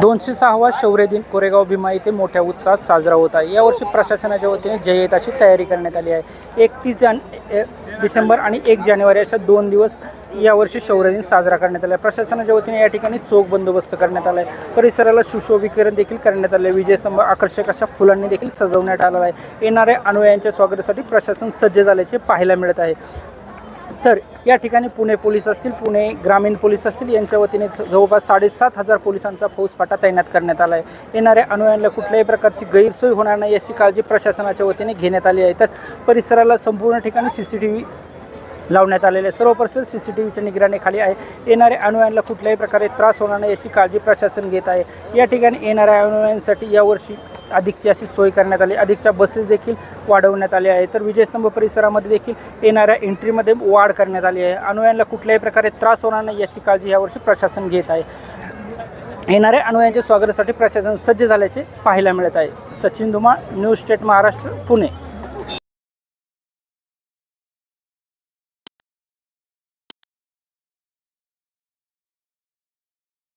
दोनशे सहावा शौर्य दिन कोरेगाव भीमा येथे मोठ्या उत्साहात साजरा होत आहे. यावर्षी प्रशासनाच्या वतीने जय्यत अशी तयारी करण्यात आली आहे. एकतीस जान डिसेंबर आणि एक जानेवारी अशा दोन दिवस यावर्षी शौर्य दिन साजरा करण्यात आला आहे. प्रशासनाच्या वतीने या ठिकाणी चोख बंदोबस्त करण्यात आला आहे. परिसराला सुशोभीकरण देखील करण्यात आले आहे. विजयस्तंभ आकर्षक अशा फुलांनी देखील सजवण्यात आलेला आहे. येणाऱ्या अनुयायांच्या स्वागतासाठी प्रशासन सज्ज झाल्याचे पाहायला मिळत आहे. तर या ठिकाणी पुणे पोलीस असतील पुणे ग्रामीण पोलीस असतील यांच्या वतीने जवळपास साडेसात हजार पोलिसांचा फौजफाटा तैनात करण्यात आला आहे येणाऱ्या अनुयायांना कुठल्याही प्रकारची गैरसोय होणार नाही याची काळजी प्रशासनाच्या वतीने घेण्यात आली आहे. तर परिसराला संपूर्ण ठिकाणी सी सी टी व्ही लावण्यात आलेले आहे. सर्व परिसर सी सी टी व्हीच्या निगराणीखाली आहे. येणाऱ्या अनुयायांना कुठल्याही प्रकारे त्रास होणार नाही याची काळजी प्रशासन घेत आहे. या ठिकाणी येणाऱ्या अनुयायांसाठी यावर्षी अधिकची अशी सोय करण्यात आली. अधिकच्या बसेस देखील वाढवण्यात आल्या आहे तर विजयस्तंभ परिसरामध्ये देखील येणाऱ्या एंट्रीमध्ये वाढ करण्यात आली आहे. अनुयायांना कुठल्याही प्रकारे त्रास होणार नाही याची काळजी यावर्षी प्रशासन घेत आहे. येणाऱ्या अनुयायांच्या स्वागतासाठी प्रशासन सज्ज झाल्याचे पाहायला मिळत आहे. Sachin Dhumal news state Maharashtra Pune.